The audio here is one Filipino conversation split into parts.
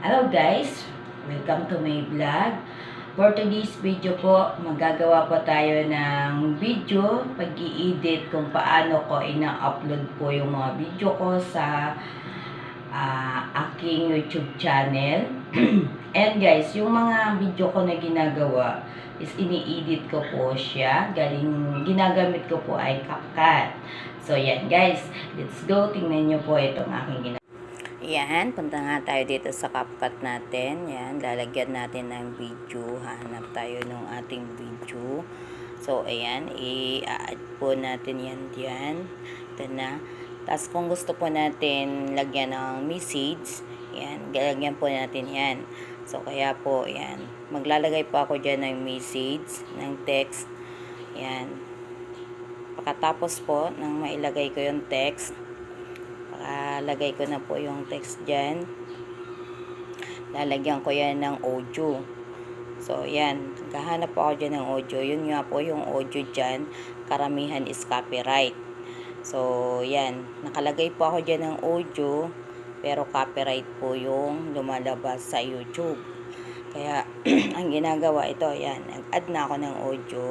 Hello guys! Welcome to my vlog. For today's video po, magagawa po tayo ng video pag edit kung paano ko ina-upload po yung mga video ko sa ah, aking YouTube channel. And guys, yung mga video ko na ginagawa is ini-edit ko po siya. Galing, ginagamit ko po ay CapCut. So yan guys, let's go. Tingnan nyo po itong aking ginagawa. Yan, punta nga tayo dito sa CapCut natin. Yan, lalagyan natin ng video. Hanap tayo ng ating video. So, ayan, i-add po natin yan diyan. Ito na. Tapos, kung gusto po natin lagyan ng message, yan, lalagyan po natin yan. So, kaya po, yan. Maglalagay po ako dyan ng message, ng text. Yan. Pagkatapos po, nang mailagay ko yung text, lagay ko na po yung text dyan. Lalagyan ko yan ng audio. So, yan. Kahanap po ako dyan ng audio. Yun nga po yung audio dyan. Karamihan is copyright. So, yan. Nakalagay po ako dyan ng audio. Pero copyright po yung lumalabas sa YouTube. Kaya, ang ginagawa ito, yan. Nag-add na ako ng audio.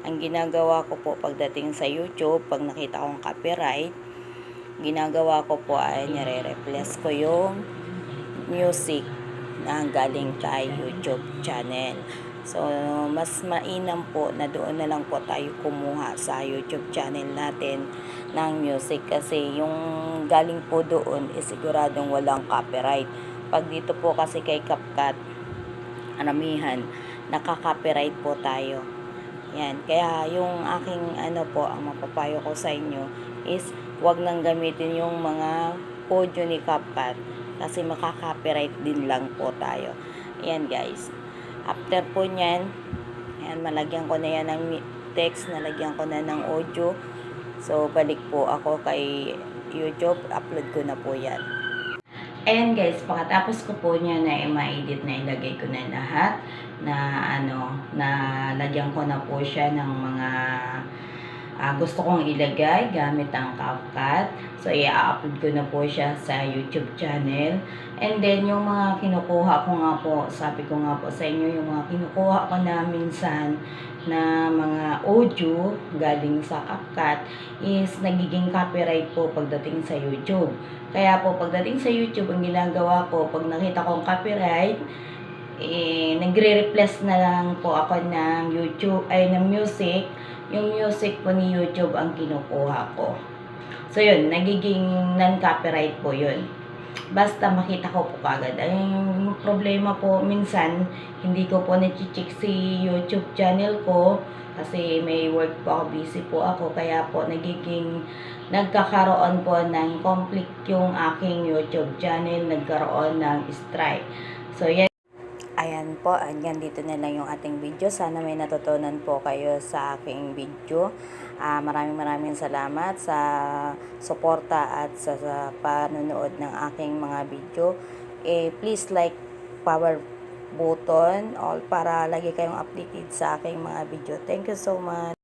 Ang ginagawa ko po pagdating sa YouTube, pag nakita kong copyright, ginagawa ko po ay nire-replace ko yung music na galing kay YouTube channel. So, mas mainam po na doon na lang po tayo kumuha sa YouTube channel natin ng music kasi yung galing po doon is siguradong walang copyright. Pag dito po kasi kay CapCut, anamihan, nakaka-copyright po tayo. Yan. Kaya yung aking ano po, ang mapapayo ko sa inyo is wag nang gamitin yung mga audio ni CapCut kasi makaka-copyright din lang po tayo. Ayan guys. After po nyan, ayan, malagyan ko na yan ng text, nalagyan ko na ng audio. So, balik po ako kay YouTube, upload ko na po yan. Ayan guys, pagkatapos ko po niya na ma-edit na ilagay ko na lahat na ano, na lagyan ko na po siya ng mga ah, gusto kong ilagay gamit ang CapCut. So, i-upload ko na po siya sa YouTube channel. And then, yung mga kinukuha ko nga po, sabi ko nga po sa inyo, yung mga kinukuha ko na minsan na mga audio galing sa CapCut is nagiging copyright po pagdating sa YouTube. Kaya po, pagdating sa YouTube, ang ginagawa ko, pag nakita kong copyright, eh, nagre-replace na lang po ako ng YouTube, ay ng music. Yung music po ni YouTube ang kinukuha ko. So, yun, nagiging non-copyright po yun. Basta makita ko po kagad. Ay, yung problema po, minsan, hindi ko po na-check si YouTube channel ko kasi may work po ako, busy po ako. Kaya po, nagiging nagkakaroon po ng conflict yung aking YouTube channel, nagkaroon ng strike. So, yan. Po, hanggang dito na lang yung ating video. Sana may natutunan po kayo sa aking video. Ah, maraming maraming salamat sa suporta at sa, sa panonood ng aking mga video. Eh, please like power button all para lagi kayong updated sa aking mga video. Thank you so much.